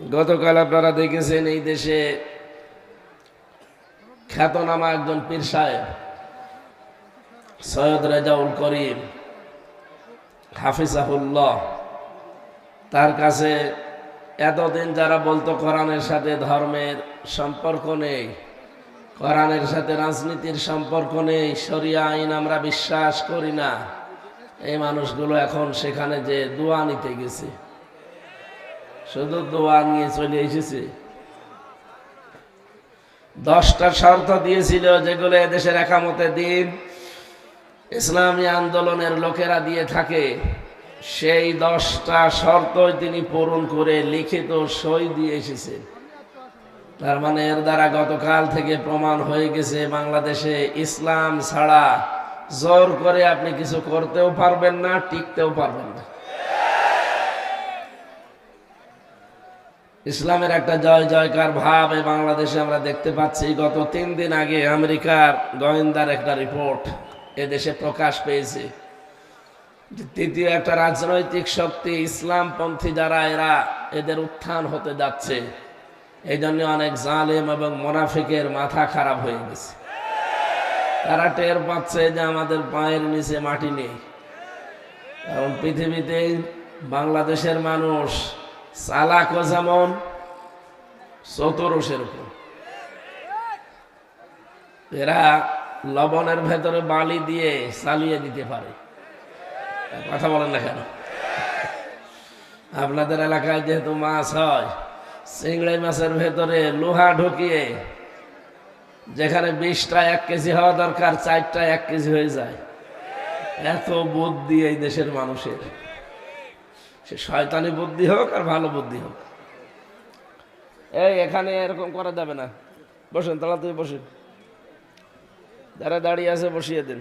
গতকাল আপনারা দেখেছেন এই দেশে খ্যাতনামা একজন পীর সাহেব, সৈয়দ রেজাউল করিম, হাফিজাহুল্লাহ, তার কাছে এতদিন যারা বলতো কোরআনের সাথে ধর্মের সম্পর্ক নেই, কোরআনের সাথে রাজনীতির সম্পর্ক নেই, শরিয়া আইন আমরা বিশ্বাস করি না, এই মানুষগুলো এখন সেখানে যে দোয়া নিতে গেছে। শুধু দোয়া নিয়ে চলে এসেছে। দশটা শর্ত দিয়েছিল যেগুলো এদেশের একামতে দিন, ইসলামী আন্দোলনের লোকেরা দিয়ে থাকে। সেই দশটা শর্তই তিনি পূরণ করে লিখিত সই দিয়ে এসেছেন তার মানে এর দ্বারা গতকাল থেকে প্রমাণ হয়ে গেছে, বাংলাদেশে ইসলাম ছাড়া জোর করে আপনি কিছু করতেও পারবেন না, টিকতেও পারবেন না। ইসলামের একটা জয় জয়কার ভাব এই বাংলাদেশে আমরা দেখতে পাচ্ছি। গত তিন দিন আগে আমেরিকার গোয়েন্দার একটা রিপোর্ট এদেশে প্রকাশ পেয়েছে তৃতীয় একটা রাজনৈতিক শক্তি ইসলামপন্থী যারা, এরা এদের উত্থান হতে যাচ্ছে। এই জন্য অনেক জালেম এবং মোনাফিকের মাথা খারাপ হয়ে গেছে। তারা টের পাচ্ছে যে আমাদের পায়ের নিচে মাটি নেই। কারণ পৃথিবীতে বাংলাদেশের মানুষ যেমন এরা লবণের ভেতরে বালি দিয়ে চালিয়ে দিতে পারে। কথা বলেন না কেন? আপনাদের এলাকায় যেহেতু মাছ হয়, চিংড়ি মাছের ভেতরে লোহা ঢুকিয়ে যেখানে বিশটা এক কেজি হওয়া দরকার, চারটা এক কেজি হয়ে যায়। এত বোধ দিয়ে এই দেশের মানুষের। সে শয়তানি বুদ্ধি হোক আর ভালো বুদ্ধি হোক। এই, এখানে এরকম করা যাবে না। বসেন, তাড়াতাড়ি বসেন। যারা দাঁড়িয়ে আছে, বসিয়ে দিন।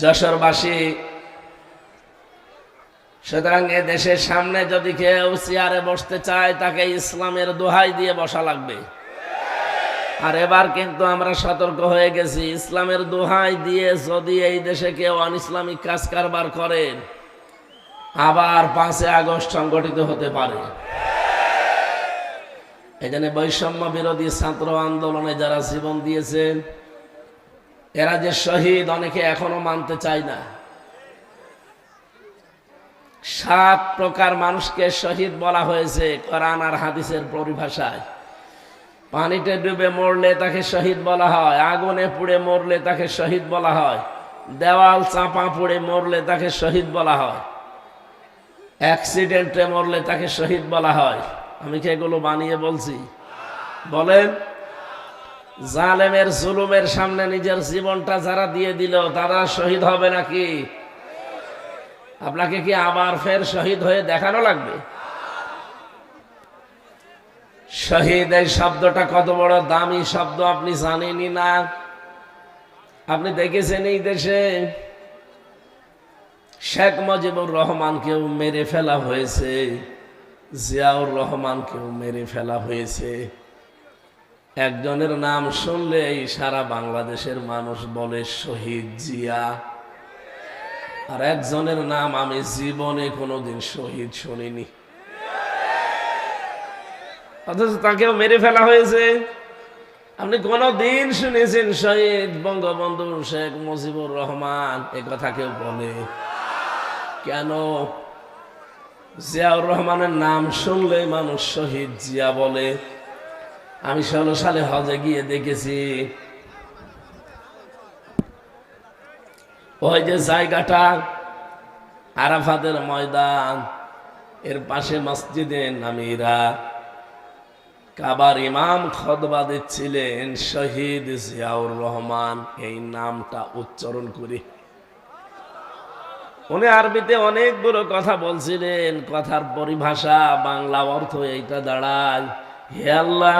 যশোরবাসী সুতরাং এ দেশের সামনে যদি কেউ চেয়ারে বসতে চায়, তাকে ইসলামের দোহাই দিয়ে বসা লাগবে। আর এবার কিন্তু আমরা সতর্ক হয়ে গেছি। ইসলামের দোহাই দিয়ে যদি এই দেশে কেউ অন ইসলামিক কাজ কারবার করেন আবার পাঁচে আগস্ট সংগঠিত হতে পারে। জন্য বৈষম্য বিরোধী ছাত্র আন্দোলনে যারা জীবন দিয়েছেন এরা যে শহীদ অনেকে এখনও মানতে চায় না। সাত প্রকার মানুষকে শহীদ বলা হয়েছে কোরআন আর হাদিসের পরিভাষায়। পানিতে ডুবে মরলে তাকে শহীদ বলা হয়, আগুনে পুড়ে মরলে তাকে শহীদ বলা হয়, দেওয়াল চাপা পুড়ে মরলে তাকে শহীদ বলা হয়, অ্যাক্সিডেন্টে মরলে তাকে শহীদ বলা হয়। আমি কি এগুলো বানিয়ে বলছি? বলেন, জালেমের জুলুমের সামনে নিজের জীবনটা যারা দিয়ে দিল, তারা শহীদ হবে নাকি? আপনাকে কি আবার ফের শহীদ হয়ে দেখানো লাগবে? শহীদ এই শব্দটা কত বড় দামি শব্দ আপনি জানেনই না। আপনি দেখেছেন এই দেশে শেখ মুজিবুর রহমানকেও মেরে ফেলা হয়েছে, জিয়াউর রহমানকেও মেরে ফেলা হয়েছে। একজনের নাম শুনলেই সারা বাংলাদেশের মানুষ বলে শহীদ জিয়া। আর একজনের নাম আমি জীবনে কোনোদিন শহীদ শুনিনি। অথচ তাকেও মেরে ফেলা হয়েছে। আপনি কোনদিন শুনেছেন শহীদ বঙ্গবন্ধু শেখ মুজিবুর রহমান? এ কথা কেউ বলে। কেন? জিয়াউর রহমানের নাম শুনলে মানুষ শহীদ জিয়া বলে। আমি ষোলো সালে হজে গিয়ে দেখেছি। ওই যে জায়গাটা, আরাফাতের ময়দান, এর পাশে মসজিদে নামিরা। কাবার ইমাম খদবা দিচ্ছিলেন শহীদ জিয়াউর রহমান। এই নামটা উচ্চারণ করে। উনি আরবিতে অনেকগুলো কথা বলছিলেন, কথার পরিভাষা, বাংলা অর্থ এইটা দাঁড়ায়। হে আল্লাহ,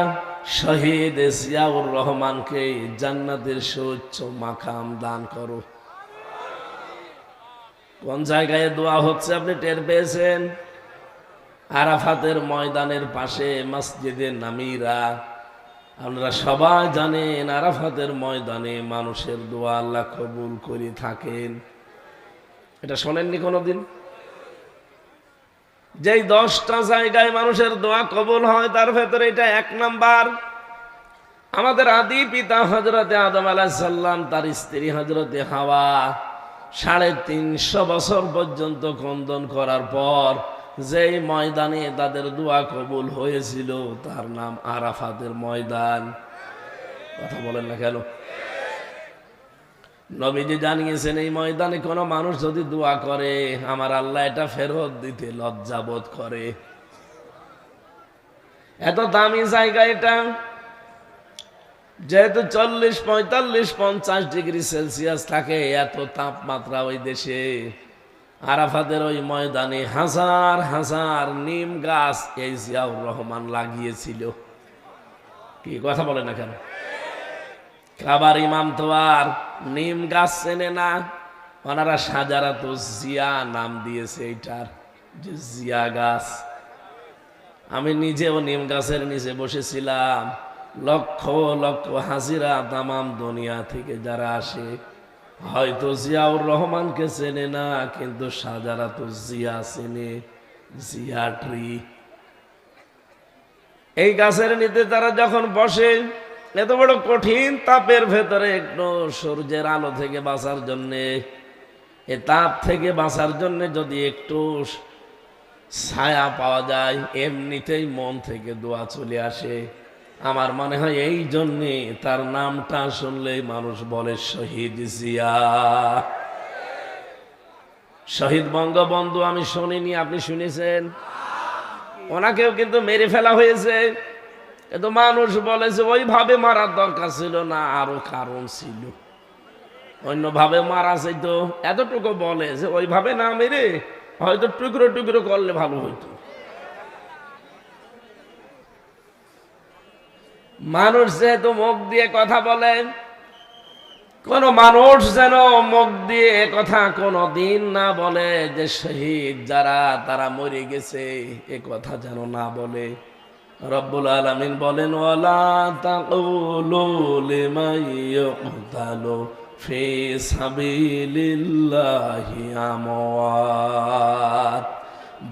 শহীদ জিয়াউর রহমানকে জান্নাতের সুচ্চ মাখাম দান করো। কোন জায়গায় দোয়া হচ্ছে আপনি টের পেয়েছেন? আরাফাতের ময়দানের পাশে মসজিদে নামিরা। আপনারা সবাই জানেন আরাফাতের ময়দানে মানুষের দোয়া আল্লাহ কবুল করে থাকেন। এটা শোনেননি কোনোদিন? যেই দশটা জায়গায় মানুষের দোয়া কবুল হয়, তার ভেতরে এটা এক নাম্বার। আমাদের আদি পিতা হজরতে আদম আলাহিসাল্লাম তার স্ত্রী হজরতে হাওয়া, সাড়ে তিনশো বছর পর্যন্ত কন্দন করার পর যেই ময়দানে তাদের দোয়া কবুল হয়েছিল, তার নাম আরাফাতের ময়দান। কথা বলেন না কেন? নবীজি জানিয়েছেন, এই ময়দানে কোনো মানুষ যদি দোয়া করে, আমার আল্লাহ এটা ফেরত দিতে লজ্জাবোধ করে। এত দামি জায়গা এটা। যেহেতু চল্লিশ পঁয়তাল্লিশ পঞ্চাশ ডিগ্রি সেলসিয়াস থাকে, এত তাপমাত্রা ওই দেশে। আরাফাতের ওই ময়দানে হাজার হাজার নিম গাছ এই জিয়াউর রহমান লাগিয়েছিল। কি কথা বলে না কেন? কাবার ইমাম তো আর নিম গাছ চেনে না, ওনারা সাজারা তো জিয়া নাম দিয়েছে এইটার, যে জিয়া গাছ। আমি নিজেও নিম গাছের নিচে বসেছিলাম, লক্ষ লক্ষ হাজিরা তামাম দুনিয়া থেকে যারা আসে। হয়তো জিয়াউর রহমানকে চেনে না, কিন্তু সাজারা তো জিয়া চেনে, জিয়া ট্রি। এই গাছের নিতে তারা যখন বসে, এত বড় কঠিন তাপের ভেতরে একটু সূর্যের আলো থেকে বাঁচার জন্যে, এ তাপ থেকে বাঁচার জন্য যদি একটু ছায়া পাওয়া যায়, এমনিতেই মন থেকে দোয়া চলে আসে। আমার মনে হয় এই জন্যে তার নামটা শুনলেই মানুষ বলে শহীদ জিয়া। শহীদ বঙ্গবন্ধু, আমি শুনিনি, আপনি শুনেছেন? ওনাকেও কিন্তু মেরে ফেলা হয়েছে। কিন্তু মানুষ বলে যে ওইভাবে মারার দরকার ছিল না, আরও কারণ ছিল। অন্যভাবে মারা যেত, এতটুকু বলে যে, ওইভাবে না মেরে হয়তো টুকরো টুকরো করলে ভালো হইতো। মানুষ যেহেতু মুখ দিয়ে কথা বলে, কোন মানুষ যেন মুখ দিয়ে কথা কোনো দিন না বলে যে শহীদ যারা, তারা মরে গেছে, এ কথা যেন না বলে। রব্বুল আলমিন বলেন ওলা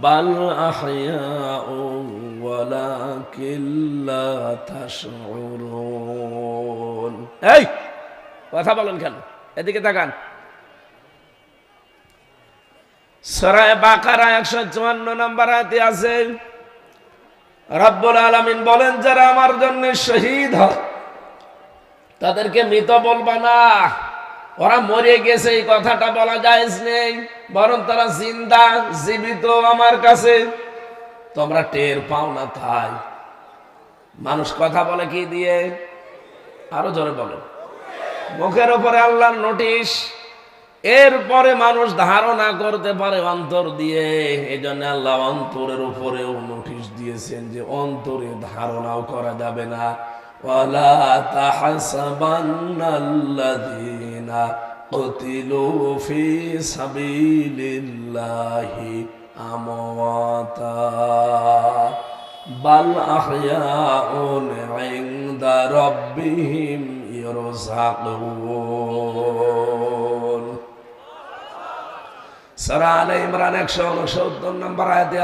বাল আহয়াউ এই, কথা বলেন কেন? এদিকে তাকান। সরায় বাকারা একশো চুয়ান্ন নম্বর আয়াতে আছে, রব্বুল আলমিন বলেন, যারা আমার জন্য শহীদ হয়, তাদেরকে মৃত বলবা না। ওরা মরে গেছে, এই কথাটা বলা যায় নেই, বরং তারা জিন্দা, জীবিত আমার কাছে। তোমরা টের পাও না তাই। মানুষ কথা বলে কি দিয়ে? আরও জোরে বলে। মুখের উপরে আল্লাহর নোটিশ এরপরে মানুষ ধারণা করতে পারে অন্তর দিয়ে। এই জন্য আল্লাহ অন্তরের উপরেও নোটিশ দিয়েছেন যে অন্তরে ধারণাও করা যাবে না। ওয়ালা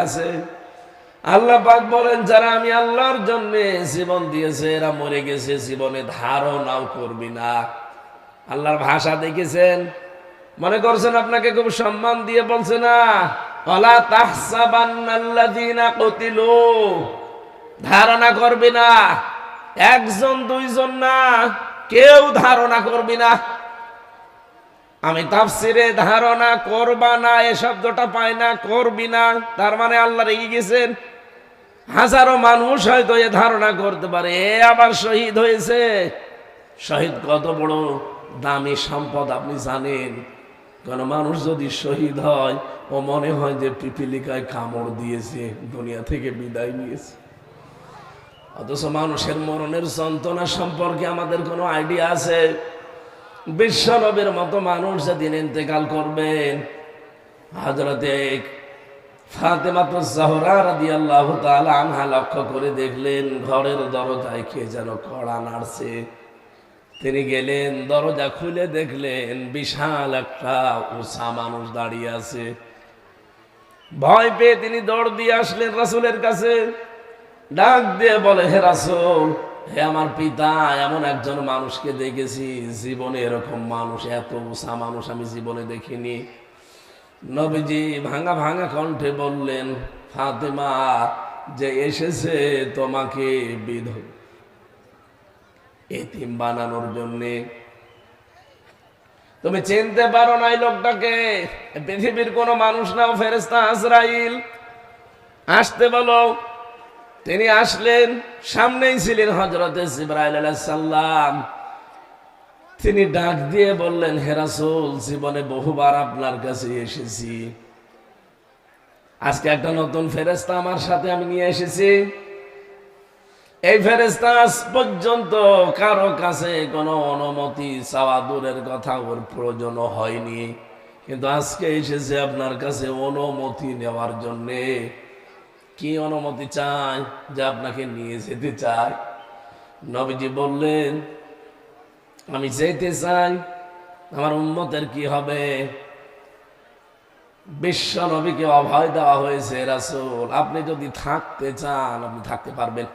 আছে, আল্লাহ বলেন, যারা আমি আল্লাহর জন্য জীবন দিয়েছে, এরা মরে গেছে, জীবনে ধারণাও করবি না। আল্লাহর ভাষা দেখেছেন? মনে করছেন আপনাকে খুব সম্মান দিয়ে বলছে না? ধারণা করবি না। একজন, দুইজন না। কেউ ধারণা করবি না। আমি তাফসিরে ধারণা করবা না, এ শব্দটা পাই না, করবি না। তার মানে আল্লাহ রেগে গেছেন। হাজারো মানুষ হয়তো এ ধারণা করতে পারে। এ আবার শহীদ হয়েছে। শহীদ কত বড় দামি সম্পদ আপনি জানেন। কোন মানুষ যদি শহীদ হয় ও মনে হয় যে পিপিলিকায় কামড় দিয়েছে, দুনিয়া থেকে বিদায় নিয়েছে। অথচ মানুষের মরণের যন্ত্রণা সম্পর্কে আমাদের কোনো আইডিয়া আছে? বিশ্বনবের মতো মানুষ যেদিন ইন্তেকাল করবেন হাজরতে আনহা লক্ষ্য করে দেখলেন, ঘরের দরজায় কে যেন কড়া নাড়ছে। তিনি গেলেন, দরজা খুলে দেখলেন, বিশাল একটা উষা মানুষ দাঁড়িয়ে আছে। ভয় পেয়ে তিনি দৌড় দিয়ে আসলেন রাসুলের কাছে। ডাক দিয়ে বলে, হে রাসুল, হে আমার পিতা, এমন একজন মানুষকে দেখেছি, জীবনে এরকম মানুষ, এত উষা মানুষ আমি জীবনে দেখিনি। নবীজি ভাঙা ভাঙা কণ্ঠে বললেন, ফাতেমা, যে এসেছে তোমাকে বিধ, এতিম বানানোর জন্যে তুমি চিনতে পারো না এই লোকটাকে। পৃথিবীর কোনো মানুষ নাও ফেরেস্তা আজরাইল। আসতে বলো। তিনি আসলেন সামনেই ছিলেন হজরতে সাল্লাম তিনি ডাক দিয়ে বললেন হেরাসুল জীবনে বহুবার আপনার কাছে এসেছি। আজকে একটা নতুন ফেরেস্তা আমার সাথে আমি নিয়ে এসেছি। এই ফেরেস্তা আজ পর্যন্ত কারও কাছে কোনো অনুমতি চাওয়া দূরের কথা ওর প্রয়োজন হয়নি। কিন্তু আজকে এসেছে আপনার কাছে অনুমতি নেওয়ার জন্যে। কি অনুমতি চাই যে আপনাকে নিয়ে যেতে চাই নবীজি বললেন, আমি যেতে চাই, আমার উন্মতের কি হবে? বিশ্ব নবীকে অভয় দেওয়া হয়েছে, রাসুল। আপনি যদি থাকতে চান, আপনি থাকতে পারবেন।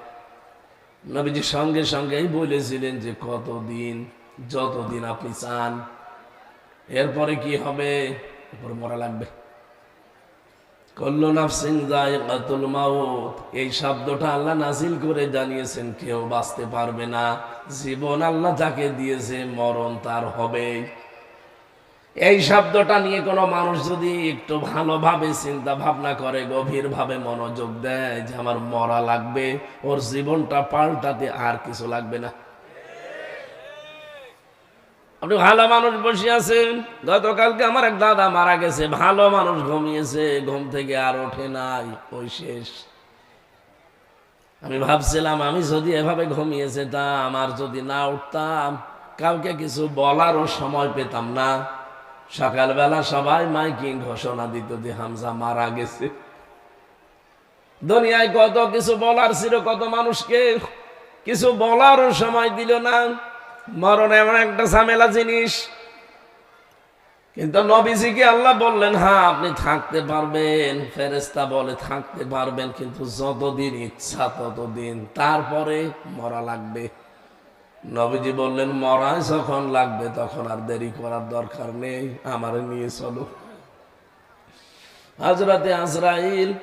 নবীজি সঙ্গে সঙ্গেই বলেছিলেন যে কতদিন, যতদিন আপনি চান। এরপরে কি হবে? এরপরে মরা লাগবে। কল্লনাফসিং জায়গাতুল মাউত। এই শব্দটা আল্লাহ নাজিল করে জানিয়েছেন, কেউ বাঁচতে পারবে না। জীবন আল্লাহ যাকে দিয়েছে, মরণ তার হবে এই শব্দটা নিয়ে কোনো মানুষ যদি একটু ভালোভাবে চিন্তা ভাবনা করে, গভীরভাবে মনোযোগ দেয় যে আমার মরা লাগবে, ওর জীবনটা পাল্টাতে আর কিছু লাগবে না। আপনি ভালো মানুষ বসে আছেন, গতকালকে আমার এক দাদা মারা গেছে, ভালো মানুষ ঘুমিয়েছে, ঘুম থেকে আর ওঠে নাই, ওই শেষ। আমি ভাবছিলাম, আমি যদি এভাবে ঘুমিয়ে যেতাম আর যদি না উঠতাম, কাউকে কিছু বলারও সময় পেতাম না। সকালবেলা সবাই মাইকিং ঘোষণা দিত যে হামজা মারা গেছে। দুনিয়ায় কত কিছু বলার ছিল, কত মানুষকে কিছু বলারও সময় দিল না। মরণ এমন একটা ঝামেলা জিনিস। কিন্তু নবীজিকে আল্লাহ বললেন হ্যাঁ আপনি থাকতে পারবেন ফেরেস্তা বলে থাকতে পারবেন, কিন্তু যতদিন ইচ্ছা ততদিন, তারপরে মরা লাগবে। নবীজি বললেন মরা যখন লাগবে তখন আর দেরি করার দরকার নেই, আমার নিয়ে চলো। হাজরাতে আজরাইল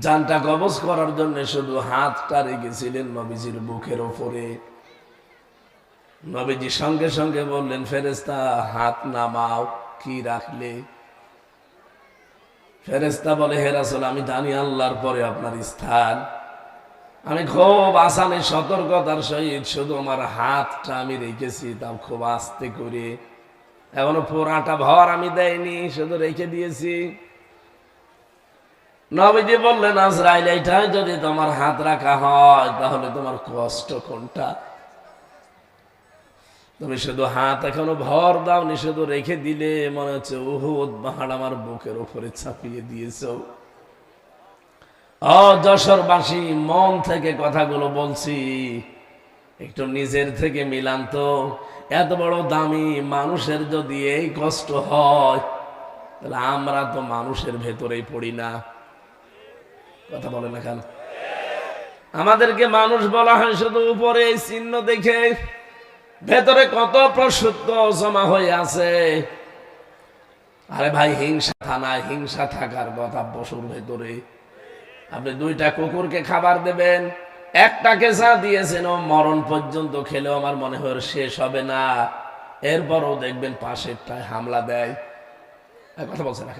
জানটা কবজ করার জন্য শুধু হাতটা রেখেছিলেন নবীজির বুকের ওপরে। নবীজি সঙ্গে সঙ্গে বললেন ফেরেস্তা হাত নামাও, কি রাখলে? ফেরেস্তা বলে হেরাসল আমি জানি আল্লাহর পরে আপনার স্থান। আমি খুব আসামে সতর্কতার সহিত শুধু আমার হাতটা আমি রেখেছি, তাও খুব আস্তে করে। এখনও পোড়াটা ভর আমি দেয়নি শুধু রেখে দিয়েছি। নবীজি বললেন, আজরাইল এইটাই যদি তোমার হাত রাখা হয়, তাহলে তোমার কষ্ট কোনটা? তুমি শুধু হাত এখনও ভর দাও নি শুধু রেখে দিলে, মনে হচ্ছে উহুদ পাহাড় আমার বুকের উপরে ছাপিয়ে দিয়েছ। অ, যশোরবাসী, মন থেকে কথাগুলো বলছি। একটু নিজের থেকে মিলান তো। এত বড় দামি মানুষের যদি এই কষ্ট হয়, তাহলে আমরা তো মানুষের ভেতরেই পড়ি না। কথা বলে না কেন? আমাদেরকে মানুষ বলা হয় শুধু উপরে এই চিহ্ন দেখে, ভেতরে কত প্রসূত্ব জমা হয়ে আছে। আরে ভাই, হিংসা থানায় হিংসা থাকার কথা পশুর ভেতরে। আপনি দুইটা কুকুরকে খাবার দেবেন একটাকে যা দিয়েছেন, ও মরণ পর্যন্ত খেলেও আমার মনে হয় শেষ হবে না। এরপরও দেখবেন পাশেরটায় হামলা দেয়। কথা বলছে না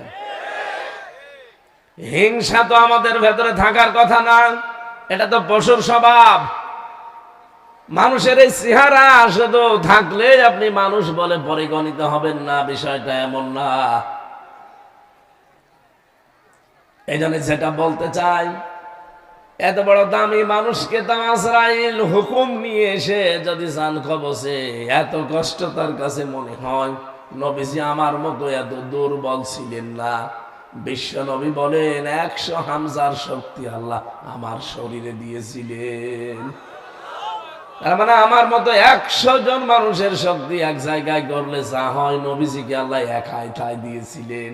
হিংসা তো আমাদের ভেতরে থাকার কথা না, এটা তো পশুর স্বভাব। মানুষের এই চেহারা শুধু থাকলে আপনি মানুষ বলে পরিগণিত হবেন না, বিষয়টা এমন না। এই জন্য যেটা বলতে চাই, এত বড় দামি মানুষকে তো আজরাইল হুকুম নিয়ে এসে যদি চান কবসে এত কষ্ট তার কাছে মনে হয়। নবীজি আমার মতো এত দুর্বল ছিলেন না। বিশ্ব নবী বলেন, একশো হামজার শক্তি আল্লাহ আমার শরীরে দিয়েছিলেন। তার মানে আমার মতো একশো জন মানুষের শক্তি এক জায়গায় করলে যা হয়, নবীজিকে আল্লাহ একাই ঠাই দিয়েছিলেন।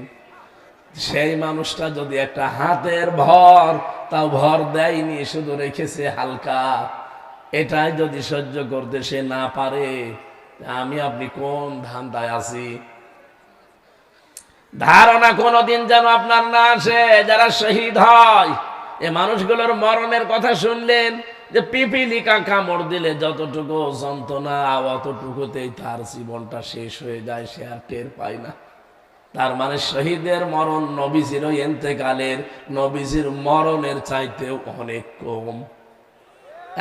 সেই মানুষটা যদি একটা হাতের ভর, তাও ভর দেয়নি, শুধু রেখেছে হালকা। এটাই যদি সহ্য করতে সে না পারে, আমি, আপনি কোন ধান্দায় আছি? ধারণা কোনোদিন যেন আপনার না আসে, যারা শহীদ হয়। এ মানুষগুলোর মরণের কথা শুনলেন, যে পিপিলিকা কামড় দিলে যতটুকু যন্ত্রণা, অতটুকুতেই তার জীবনটা শেষ হয়ে যায়, সে আর টের পায় না। তার মানে শহীদের মরণ নবীজির এন্তেকালের নবীজির মরণের চাইতেও অনেক কম।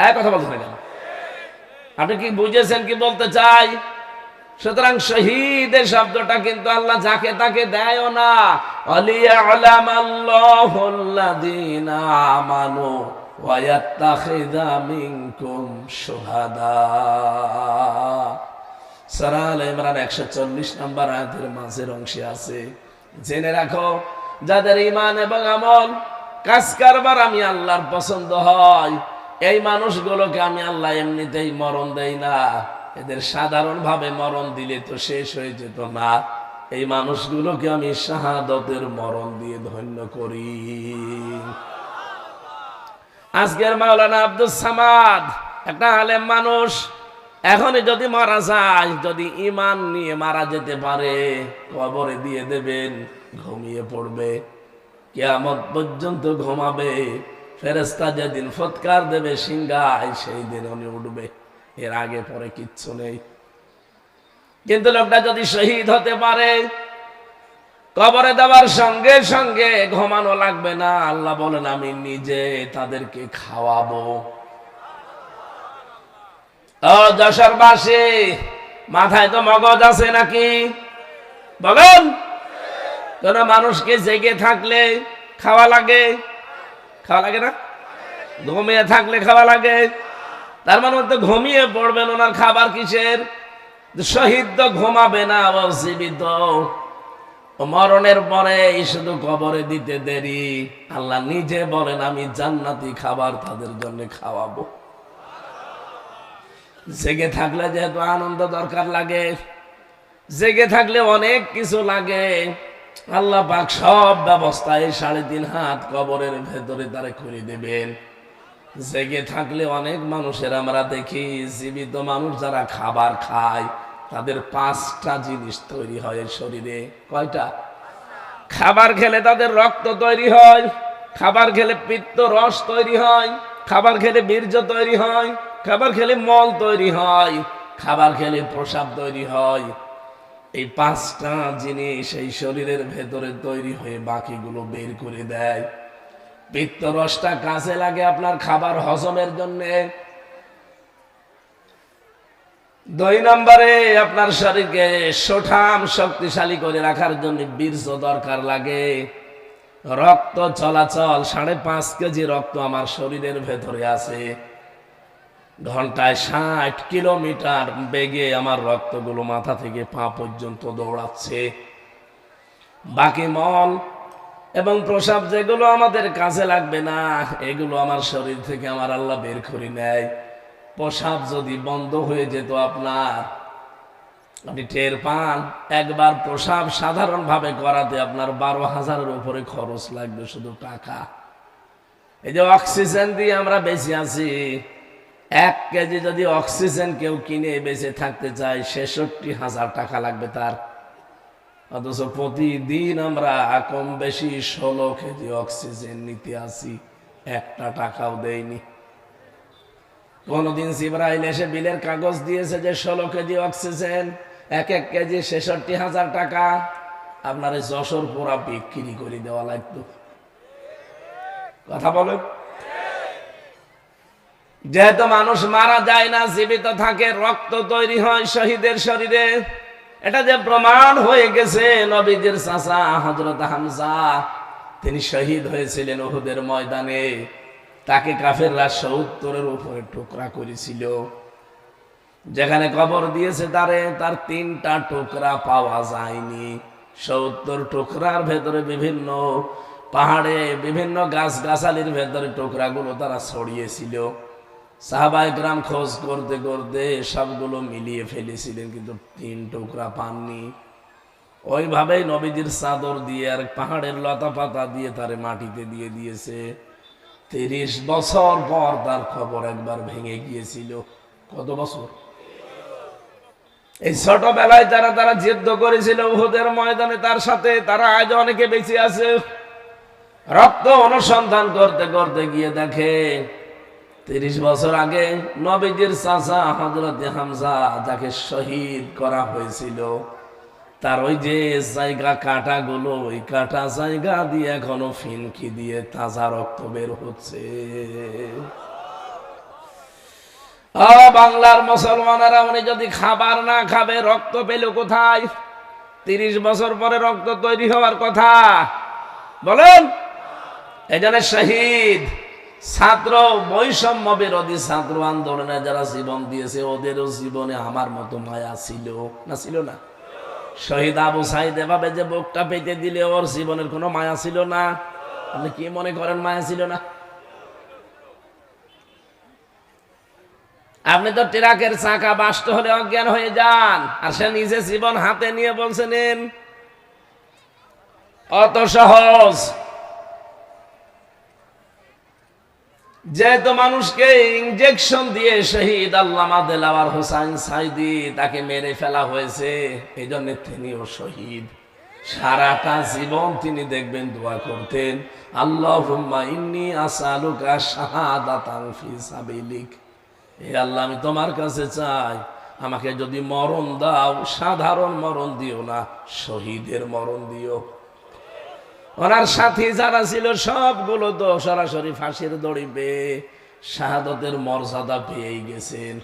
এক কথা বলতে কেন আপনি কি বুঝেছেন, কি বলতে চাই? সুতরাং শহীদের শব্দটা কিন্তু আল্লাহ যাকে তাকে দেয় না। আমানু ওয়া ইয়াত্তাখিযা মিনকুম শুহাদা। সূরা আল ইমরান 140 নম্বর আয়াতের মাঝের অংশে আছে। জেনে রাখো, যাদের ঈমান এবং আমল কাজ কারবার আমি আল্লাহর পছন্দ এই মানুষগুলোকে মরণ দিলে তো শেষ হয়ে যেত না। এই মানুষগুলোকে আমি শাহাদতের মরণ দিয়ে ধন্য করি। আজকের মাওলানা আব্দুল সামাদ, একটা আলেম মানুষ এখনই যদি মারা যায়, যদি ইমান নিয়ে মারা যেতে পারে, কবরে দিয়ে দেবেন, ঘুমিয়ে পড়বে। কেয়ামত পর্যন্ত ঘুমাবে। ফেরেস্তা যেদিন ফৎকার দেবে, সিংহায় সেই দিন উনি উঠবে। এর আগে পরে কিচ্ছু নেই। কিন্তু লোকটা যদি শহীদ হতে পারে, কবরে দেওয়ার সঙ্গে সঙ্গে ঘুমানো লাগবে না। আল্লাহ বলেন, আমি নিজে তাদেরকে খাওয়াবো। ও যশোরবাসী মাথায় তো মগজ আছে নাকি? বলেন, কোন মানুষকে জেগে থাকলে খাওয়া লাগে? খাওয়া লাগে না? ঘুমিয়ে থাকলে খাওয়া লাগে? তার মানে তো ঘুমিয়ে পড়বেন ওনার খাবার কিসের? শহীদ তো ঘুমাবে না জীবিত। মরণের পরে শুধু কবরে দিতে দেরি। আল্লাহ নিজে বলেন, আমি জান্নাতি খাবার তাদের জন্য খাওয়াবো। জেগে থাকলে যেহেতু আনন্দ দরকার লাগে, জেগে থাকলে অনেক কিছু লাগে। আল্লাহ পাক সব ব্যবস্থায় সাড়ে তিন হাত কবরের ভেতরে তারে করে দেবেন। জেগে থাকলে অনেক মানুষের আমরা দেখি, জীবিত মানুষ যারা খাবার খায়, তাদের পাঁচটা জিনিস তৈরি হয় শরীরে। কয়টা? খাবার খেলে তাদের রক্ত তৈরি হয়, খাবার খেলে পিত্ত রস তৈরি হয়, খাবার খেলে বীর্য তৈরি হয় খাবার খেলে মল তৈরি হয়, খাবার খেলে প্রসাব তৈরি হয়। এই পাঁচটা জিনিস এই শরীরের ভেতরে তৈরি হয়ে বাকিগুলো বের করে দেয়। পিত্ত রসটা কাজে লাগে আপনার খাবার হজমের জন্যে। দুই নম্বরে আপনার শরীরকে সোঠাম, শক্তিশালী করে রাখার জন্য বীর্য দরকার লাগে। রক্ত চলাচল, সাড়ে পাঁচ কেজি রক্ত আমার শরীরের ভেতরে আছে। ঘন্টায় ষাট কিলোমিটার বেগে আমার রক্তগুলো মাথা থেকে পা পর্যন্ত দৌড়াচ্ছে। বাকি মল এবং প্রসাব যেগুলো আমাদের কাজে লাগবে না, এগুলো আমার শরীর থেকে আমার আল্লাহ বের করে নেয়। প্রসাব যদি বন্ধ হয়ে যেত আপনার, আপনি টের পান, একবার প্রসাব সাধারণভাবে করাতে আপনার বারো হাজারের উপরে খরচ লাগবে শুধু টাকা। এই যে অক্সিজেন দিয়ে আমরা বেঁচে আছি এক কেজি যদি অক্সিজেন কেউ কিনে বেঁচে থাকতে চায়, ছেষট্টি হাজার টাকা লাগবে তার। অথচ প্রতিদিন আমরা কম বেশি ষোলো কেজি অক্সিজেন নিতে আসি, একটা টাকাও দেয়নি কোনদিন সিবরাইল এসে বিলের কাগজ দিয়েছে যে ষোলো কেজি অক্সিজেন, এক এক কেজি ছেষট্টি হাজার টাকা। আপনার যশোর পোড়া বিক্রি করে দেওয়া লাগতো। কথা বলেন। যেহেতু মানুষ মারা যায় না, জীবিত থাকে, রক্ত তৈরি হয় শহীদের শরীরে। এটা যে প্রমাণ হয়ে গেছে নবীদের চাচা হজরত হামজা, তিনি শহীদ হয়েছিলেন ওহুদের ময়দানে। তাকে কাফেররা সত্তরের উপরে টুকরা করেছিল। যেখানে কবর দিয়েছে তারে, তার তিনটা টুকরা পাওয়া যায়নি। সত্তর টুকরার ভেতরে বিভিন্ন পাহাড়ে, বিভিন্ন গাছ গাছালির ভেতরে টুকরাগুলো তারা ছড়িয়েছিল। সাহাবাই গ্রাম খোঁজ করতে করতে সবগুলো মিলিয়ে ফেলেছিলেন, কিন্তু তিন টুকরা পাননি। ওইভাবেই নবীজির চাদর দিয়ে আর পাহাড়ের লতা পাতা দিয়ে তারে মাটিতে দিয়ে দিয়েছে। তিরিশ বছর পর তার খবর একবার ভেঙে গিয়েছিল। কত বছর? এই ছোটবেলায় যারা তারা যুদ্ধ করেছিল উহুদের ময়দানে, তার সাথে তারা আজ অনেকে বেঁচে আছে। রক্ত অনুসন্ধান করতে করতে গিয়ে দেখে তিরিশ বছর আগে নবীজির চাচা হজরত হামজা যাকে শহীদ করা হয়েছিল, তার ওই যে জায়গা কাটা গুলো ওই কাটা জায়গা দিয়ে এখনও ফিনকি দিয়ে তাজা রক্ত বের হচ্ছে। বাংলার মুসলমানেরা, উনি যদি খাবার না খাবে, রক্ত পেল কোথায়? তিরিশ বছর পরে রক্ত তৈরি হওয়ার কথা। বলেন, এজন্য শহীদ ছাত্র, বৈষম্য বিরোধী ছাত্র আন্দোলনে যারা জীবন দিয়েছে, ওদেরও জীবনে আমার মতো মায়া ছিল না ছিল না? শহীদ আবু সাইদ এভাবে যে বুকটা পেতে দিলে ওর জীবনের কোনো মায়া ছিল না? আপনি কি মনে করেন মায়া ছিল না? আপনি তো ট্রাকের চাকা বাস্ট হলে অজ্ঞান হয়ে যান, আর সে নিজে জীবন হাতে নিয়ে বলছেন অত সহজ। যেহেতু মানুষকে ইঞ্জেকশন দিয়ে শহীদ আল্লামা দেলাওয়ার হোসাইন সাইদি তাকে মেরে ফেলা হয়েছে এই জন্য তিনিও শহীদ। সারাটা জীবন তিনি দেখবেন, দোয়া করতেন আল্লাহ আসালুকা আল্লাহ, আমি তোমার কাছে চাই, আমাকে যদি মরণ দাও, সাধারণ মরণ দিও না, শহীদের মরণ দিও। ওনার সাথী যারা ছিল সবগুলো তো সরাসরি ফাঁসির দড়ি পেয়ে শাহাদতের মর্যাদা পেয়েই গেছেন।